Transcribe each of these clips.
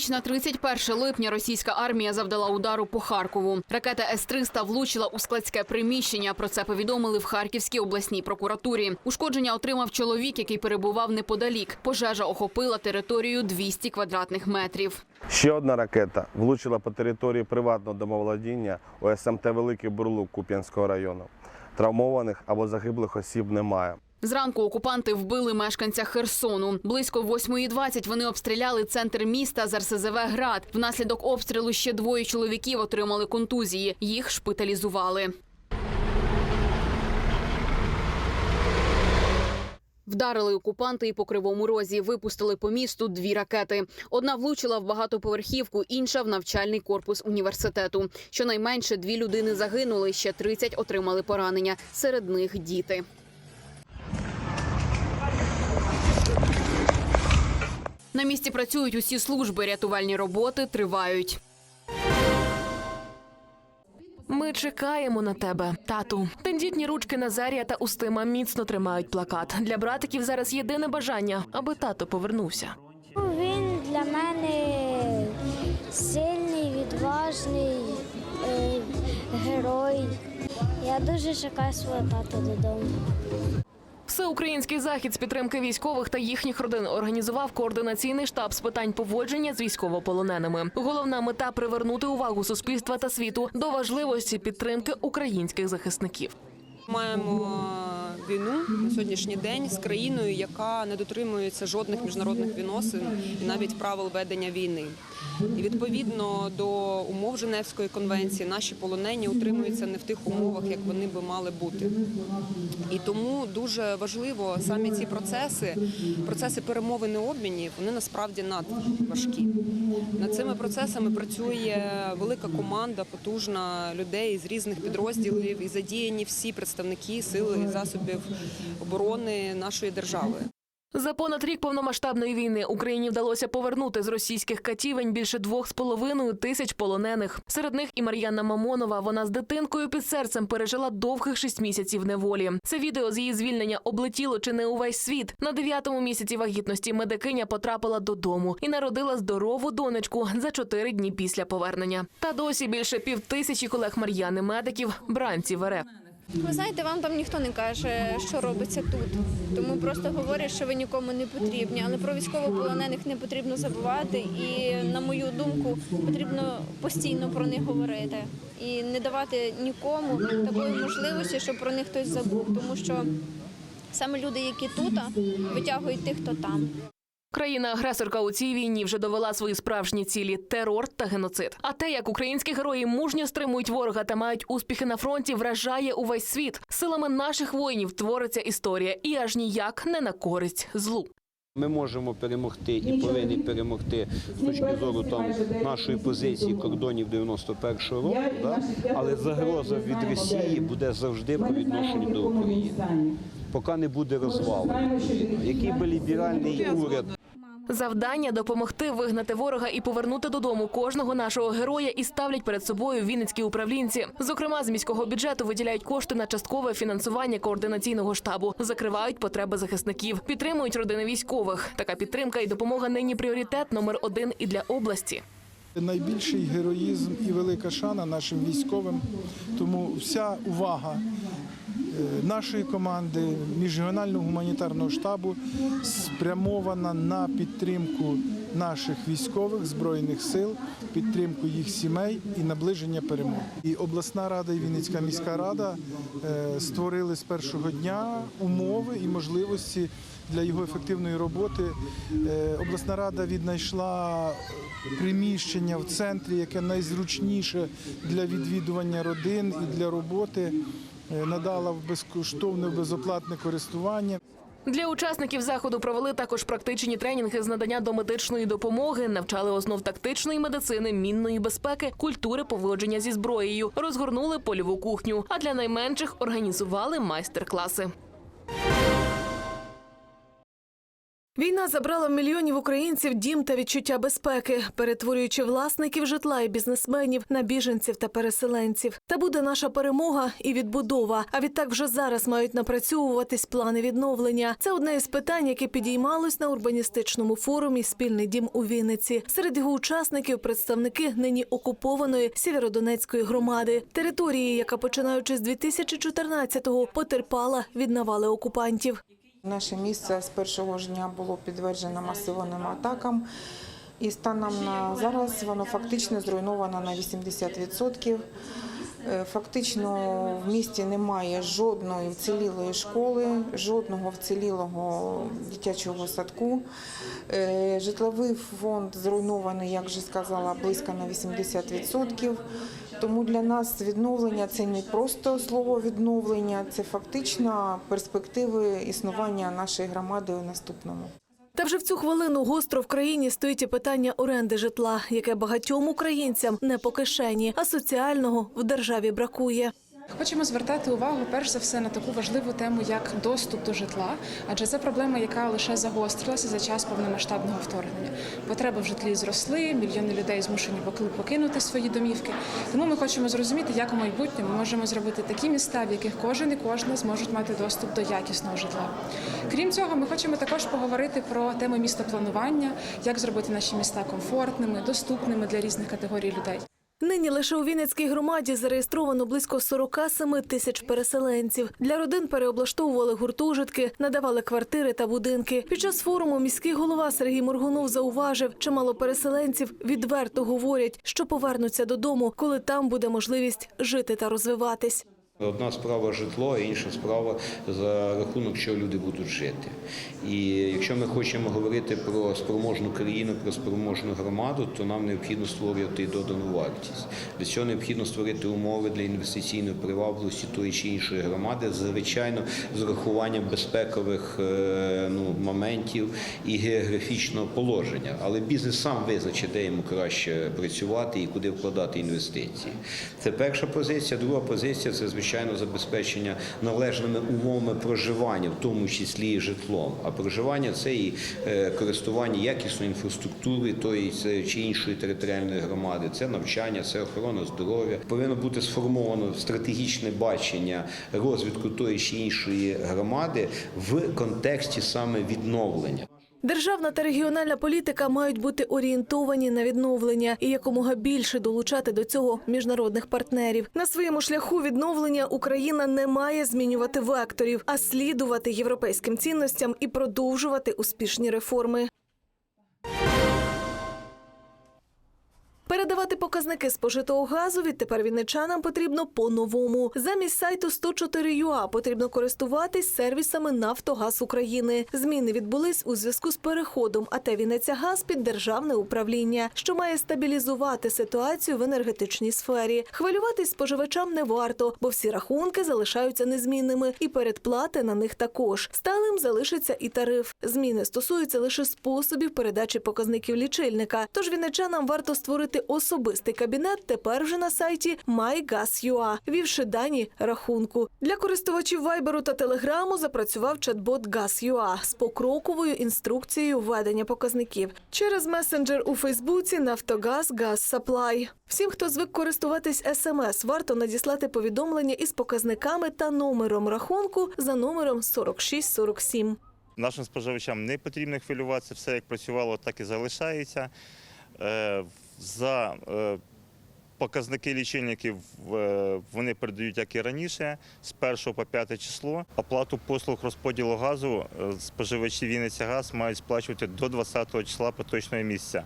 ніч на 31 липня російська армія завдала удару по Харкову. Ракета С-300 влучила у складське приміщення. Про це повідомили в Харківській обласній прокуратурі. Ушкодження отримав чоловік, який перебував неподалік. Пожежа охопила територію 200 квадратних метрів. Ще одна ракета влучила по території приватного домоволодіння у СМТ Великий Бурлук Куп'янського району. Травмованих або загиблих осіб немає. Зранку окупанти вбили мешканця Херсону. Близько 8.20 вони обстріляли центр міста з РСЗВ «Град». Внаслідок обстрілу ще двоє чоловіків отримали контузії. Їх шпиталізували. Вдарили окупанти і по кривому розі. Випустили по місту дві ракети. Одна влучила в багатоповерхівку, інша в навчальний корпус університету. Щонайменше дві людини загинули, ще 30 отримали поранення. Серед них діти. На місці працюють усі служби. Рятувальні роботи тривають. Ми чекаємо на тебе, тату. Тендітні ручки Назарія та Устима міцно тримають плакат. Для братиків зараз єдине бажання, аби тато повернувся. Він для мене сильний, відважний е, герой. Я дуже чекаю свого тата додому. Всеукраїнський захід з підтримки військових та їхніх родин організував координаційний штаб з питань поводження з військовополоненими. Головна мета привернути увагу суспільства та світу до важливості підтримки українських захисників. Маємо війну на сьогоднішній день з країною, яка не дотримується жодних міжнародних відносин і навіть правил ведення війни. І відповідно до умов Женевської конвенції наші полонені утримуються не в тих умовах, як вони би мали бути. І тому дуже важливо самі ці процеси, процеси перемовини обмінів, вони насправді надважкі. Над цими процесами працює велика команда, потужна людей з різних підрозділів і задіяні всі представники сил і засобів оборони нашої держави. За понад рік повномасштабної війни Україні вдалося повернути з російських катівень більше двох з половиною тисяч полонених. Серед них і Мар'яна Мамонова. Вона з дитинкою під серцем пережила довгих шість місяців неволі. Це відео з її звільнення облетіло чи не увесь світ. На дев'ятому місяці вагітності медикиня потрапила додому і народила здорову донечку за чотири дні після повернення. Та досі більше півтисячі колег Мар'яни медиків бранців РФ. Ви знаєте, вам там ніхто не каже, що робиться тут. Тому просто говорять, що ви нікому не потрібні. Але про військовополонених не потрібно забувати. І, на мою думку, потрібно постійно про них говорити і не давати нікому такої можливості, щоб про них хтось забув. Тому що саме люди, які тут, витягують тих, хто там. Країна-агресорка у цій війні вже довела свої справжні цілі терор та геноцид. А те, як українські герої мужньо стримують ворога та мають успіхи на фронті, вражає увесь світ. Силами наших воїнів твориться історія, і аж ніяк не на користь злу. Ми можемо перемогти і повинні перемогти з точки зору там нашої позиції кордонів 91-го року, да? але загроза від Росії буде завжди по відношенню до України. Поки не буде розвалу. Який би ліберальний уряд Завдання допомогти вигнати ворога і повернути додому кожного нашого героя і ставлять перед собою вінницькі управлінці. Зокрема, з міського бюджету виділяють кошти на часткове фінансування координаційного штабу, закривають потреби захисників, підтримують родини військових. Така підтримка і допомога нині пріоритет номер один і для області. Найбільший героїзм і велика шана нашим військовим. Тому вся увага е, нашої команди міжрегіонального гуманітарного штабу спрямована на підтримку наших військових збройних сил, підтримку їх сімей і наближення перемоги. І обласна рада і Вінницька міська рада е, створили з першого дня умови і можливості для його ефективної роботи. Е, Обласна рада віднайшла приміщення в центрі, яке найзручніше для відвідування родин і для роботи. Е, Надала в безкоштовне безоплатне користування. Для учасників заходу провели також практичні тренінги з надання домедичної допомоги, навчали основ тактичної медицини, мінної безпеки, культури поводження зі зброєю, розгорнули польову кухню. А для найменших організували майстер-класи. Війна забрала мільйонів українців дім та відчуття безпеки, перетворюючи власників житла і бізнесменів на біженців та переселенців. Та буде наша перемога і відбудова. А відтак вже зараз мають напрацьовуватись плани відновлення. Це одне із питань, яке підіймалось на урбаністичному форумі Спільний дім у Вінниці. Серед його учасників представники нині окупованої Сєвєродонецької громади, території, яка починаючи з 2014-го потерпала від навали окупантів. Наше місце з першого ж дня було підтверджено масованим атакам. І станом на зараз воно фактично зруйновано на 80%. Е, Фактично в місті немає жодної вцілілої школи, жодного вцілілого дитячого садку. Е, Житловий фонд зруйнований, як вже сказала, близько на 80%. Тому для нас відновлення це не просто слово відновлення, це фактично перспективи існування нашої громади у наступному. Та вже в цю хвилину гостро в країні стоїть і питання оренди житла, яке багатьом українцям не по кишені, а соціального в державі бракує. Хочемо звертати увагу перш за все на таку важливу тему, як доступ до житла, адже це проблема, яка лише загострилася за час повномасштабного вторгнення. Потреби в житлі зросли, мільйони людей змушені поки- покинути свої домівки. Тому ми хочемо зрозуміти, як у майбутньому можемо зробити такі міста, в яких кожен і кожна зможуть мати доступ до якісного житла. Крім цього, ми хочемо також поговорити про тему містопланування, як зробити наші міста комфортними, доступними для різних категорій людей. Нині лише у Вінницькій громаді зареєстровано близько 47 тисяч переселенців. Для родин переоблаштовували гуртожитки, надавали квартири та будинки. Під час форуму міський голова Сергій Моргунов зауважив, чимало переселенців відверто говорять, що повернуться додому, коли там буде можливість жити та розвиватись. Одна справа житло, а інша справа за рахунок, що люди будуть жити. І якщо ми хочемо говорити про спроможну країну, про спроможну громаду, то нам необхідно створювати додану вартість. Для цього необхідно створити умови для інвестиційної привабливості тої чи іншої громади, звичайно, з урахуванням безпекових е, ну, моментів і географічного положення. Але бізнес сам визначить, де йому краще працювати і куди вкладати інвестиції. Це перша позиція. Друга позиція це звичайно забезпечення належними умовами проживання, в тому числі і житлом. А проживання це і е, користування якісною інфраструктури тої чи іншої територіальної громади, це навчання, це охорона здоров'я. Повинно бути сформовано стратегічне бачення розвитку тої чи іншої громади в контексті саме відновлення. Державна та регіональна політика мають бути орієнтовані на відновлення і якомога більше долучати до цього міжнародних партнерів. На своєму шляху відновлення Україна не має змінювати векторів, а слідувати європейським цінностям і продовжувати успішні реформи. Передавати показники спожитого газу відтепер вінничанам потрібно по-новому. Замість сайту 104.ua потрібно користуватись сервісами Нафтогаз України. Зміни відбулись у зв'язку з переходом АТ «Вінниця Газ» під державне управління, що має стабілізувати ситуацію в енергетичній сфері. Хвилюватись споживачам не варто, бо всі рахунки залишаються незмінними, і передплати на них також. Сталим залишиться і тариф. Зміни стосуються лише способів передачі показників лічильника. Тож вінничанам варто створити особистий кабінет тепер вже на сайті MyGas.ua, ввівши дані рахунку. Для користувачів Вайберу та Телеграму запрацював чат-бот Gas.ua з покроковою інструкцією введення показників. Через месенджер у Фейсбуці Нафтогаз Gas Supply. Всім, хто звик користуватись СМС, варто надіслати повідомлення із показниками та номером рахунку за номером 4647. Нашим споживачам не потрібно хвилюватися, все як працювало, так і залишається. За е, показники лічильників е, вони передають, як і раніше, з 1 по 5 число. Оплату послуг розподілу газу е, споживачі Вінниця Газ мають сплачувати до 20 числа поточного місяця.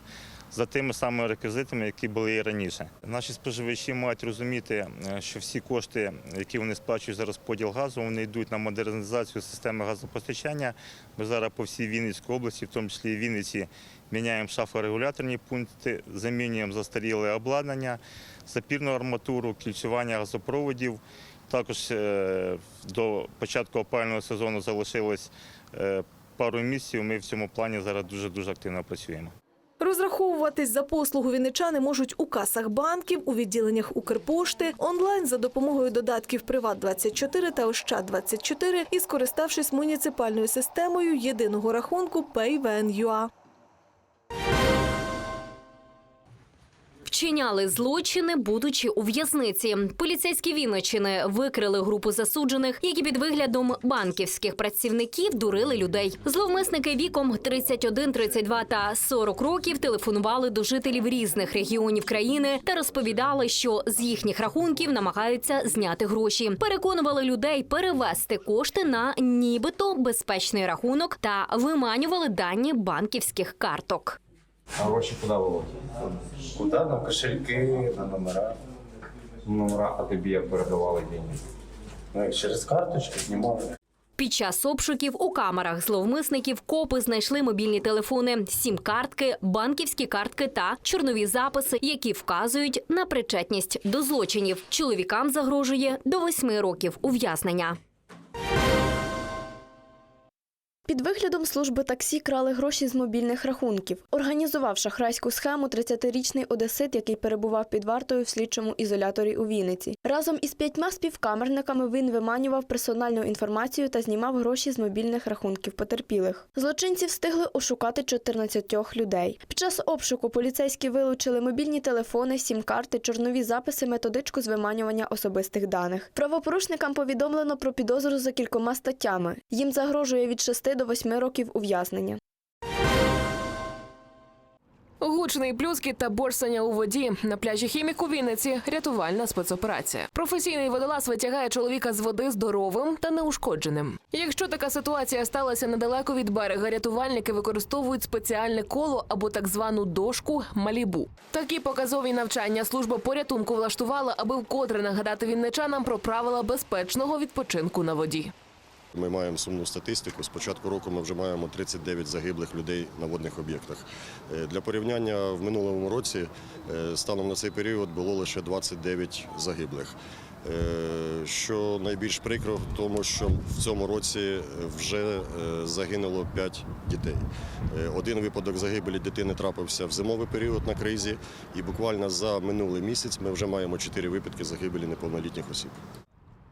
За тими самими реквізитами, які були і раніше. Наші споживачі мають розуміти, е, що всі кошти, які вони сплачують за розподіл газу, вони йдуть на модернізацію системи газопостачання. Ми зараз по всій Вінницькій області, в тому числі і Вінниці, міняємо шафорегуляторні пункти, замінюємо застаріле обладнання, запірну арматуру, кільцювання газопроводів. Також е, до початку опалювального сезону залишилось е, пару місяців. Ми в цьому плані зараз дуже дуже активно працюємо. Розраховуватись за послугу вінничани можуть у касах банків, у відділеннях Укрпошти, онлайн за допомогою додатків Приват24 та Ощад24 і скориставшись муніципальною системою єдиного рахунку PayVN.ua. Вчиняли злочини, будучи у в'язниці. Поліцейські Вінничини викрили групу засуджених, які під виглядом банківських працівників дурили людей. Зловмисники віком 31, 32 та 40 років телефонували до жителів різних регіонів країни та розповідали, що з їхніх рахунків намагаються зняти гроші. Переконували людей перевести кошти на нібито безпечний рахунок та виманювали дані банківських карток. А гроші куди виводять? Куди? На кошельки, на номера. Номера, а тобі як передавали деньги? Ну, як через карточки знімали. Під час обшуків у камерах зловмисників копи знайшли мобільні телефони, сім-картки, банківські картки та чорнові записи, які вказують на причетність до злочинів. Чоловікам загрожує до восьми років ув'язнення. Під виглядом служби таксі крали гроші з мобільних рахунків. Організував шахрайську схему 30-річний одесит, який перебував під вартою в слідчому ізоляторі у Вінниці. Разом із п'ятьма співкамерниками він виманював персональну інформацію та знімав гроші з мобільних рахунків потерпілих. Злочинці встигли ошукати 14 людей. Під час обшуку поліцейські вилучили мобільні телефони, сім-карти, чорнові записи, методичку з виманювання особистих даних. Правопорушникам повідомлено про підозру за кількома статтями. Їм загрожує від 6 до 8 років ув'язнення. Гучний плюскіт та борсання у воді на пляжі хімік у Вінниці. Рятувальна спецоперація. Професійний водолаз витягає чоловіка з води здоровим та неушкодженим. Якщо така ситуація сталася недалеко від берега, рятувальники використовують спеціальне коло або так звану дошку малібу. Такі показові навчання служба порятунку влаштувала, аби вкотре нагадати вінничанам про правила безпечного відпочинку на воді. Ми маємо сумну статистику. З початку року ми вже маємо 39 загиблих людей на водних об'єктах. Е, Для порівняння в минулому році е, станом на цей період було лише 29 загиблих. Е, Що найбільш прикро в тому, що в цьому році вже загинуло 5 дітей. Один випадок загибелі дитини трапився в зимовий період на кризі, і буквально за минулий місяць ми вже маємо 4 випадки загибелі неповнолітніх осіб.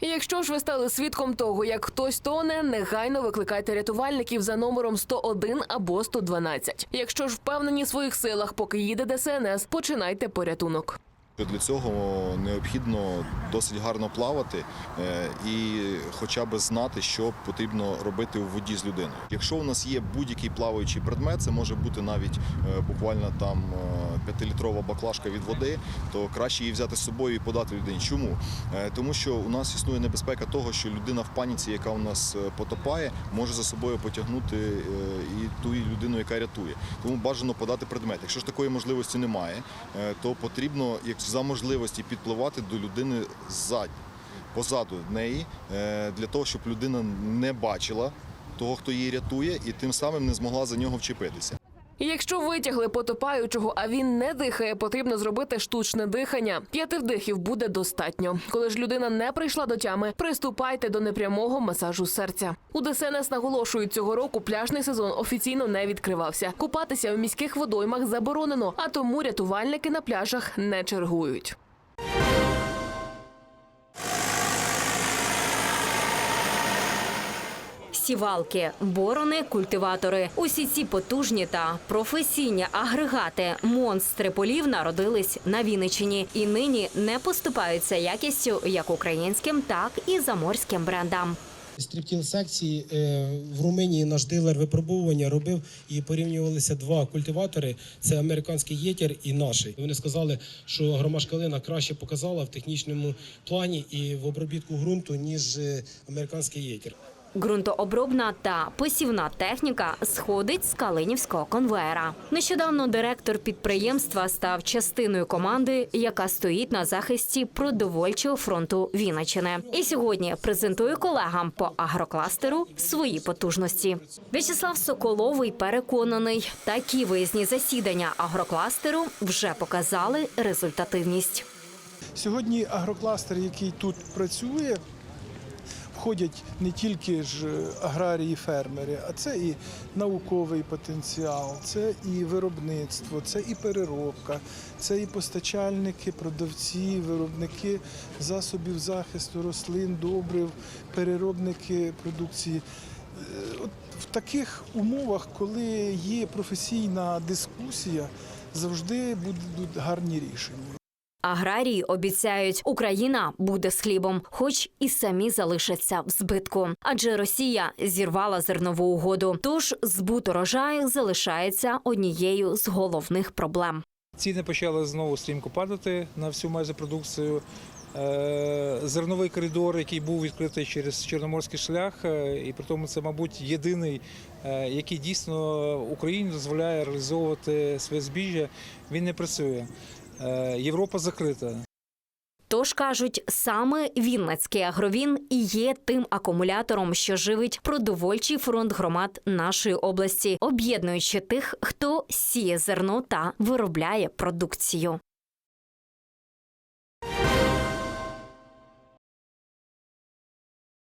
Якщо ж ви стали свідком того, як хтось тоне, негайно викликайте рятувальників за номером 101 або 112. Якщо ж впевнені в своїх силах, поки їде ДСНС, починайте порятунок. Для цього необхідно досить гарно плавати е, і хоча б знати, що потрібно робити у воді з людиною. Якщо у нас є будь-який плаваючий предмет, це може бути навіть е, буквально там е, п'ятилітрова баклажка від води, то краще її взяти з собою і подати людині. Чому? Тому що у нас існує небезпека того, що людина в паніці, яка у нас потопає, може за собою потягнути і ту людину, яка рятує. Тому бажано подати предмет. Якщо ж такої можливості немає, то потрібно як за можливості підпливати до людини ззаді, позаду неї, е, для того, щоб людина не бачила того, хто її рятує, і тим самим не змогла за нього вчепитися. Якщо витягли потопаючого, а він не дихає, потрібно зробити штучне дихання. П'яти вдихів буде достатньо. Коли ж людина не прийшла до тями, приступайте до непрямого масажу серця. У ДСНС наголошують, цього року пляжний сезон офіційно не відкривався. Купатися в міських водоймах заборонено, а тому рятувальники на пляжах не чергують. Сівалки, борони, культиватори. Усі ці потужні та професійні агрегати монстри полів народились на Вінниччині і нині не поступаються якістю як українським, так і заморським брендам. Стріптіл секції е, в Румунії наш дилер випробовування робив і порівнювалися два культиватори: це американський єтір і наш. Вони сказали, що громашкалина краще показала в технічному плані і в обробітку ґрунту ніж е, американський єтір. Ґрунтообробна та посівна техніка сходить з калинівського конвеєра. Нещодавно директор підприємства став частиною команди, яка стоїть на захисті продовольчого фронту Вінничини. І сьогодні презентує колегам по агрокластеру свої потужності. В'ячеслав Соколовий переконаний, такі виїзні засідання агрокластеру вже показали результативність. Сьогодні агрокластер, який тут працює, входять не тільки ж аграрії, фермери, а це і науковий потенціал, це і виробництво, це і переробка, це і постачальники, продавці, виробники засобів захисту рослин, добрив, переробники продукції. Е, От в таких умовах, коли є професійна дискусія, завжди будуть гарні рішення. Аграрії обіцяють, Україна буде з хлібом, хоч і самі залишаться в збитку. Адже Росія зірвала зернову угоду. Тож збут урожаю залишається однією з головних проблем. Ціни почали знову стрімко падати на всю майже продукцію. Е, Зерновий коридор, який був відкритий через Чорноморський шлях, е, і при тому це, мабуть, єдиний, е, який дійсно Україні дозволяє реалізовувати своє збіжжя, він не працює. Е, Європа закрита. Тож кажуть, саме Вінницький агровін і є тим акумулятором, що живить продовольчий фронт громад нашої області, об'єднуючи тих, хто сіє зерно та виробляє продукцію.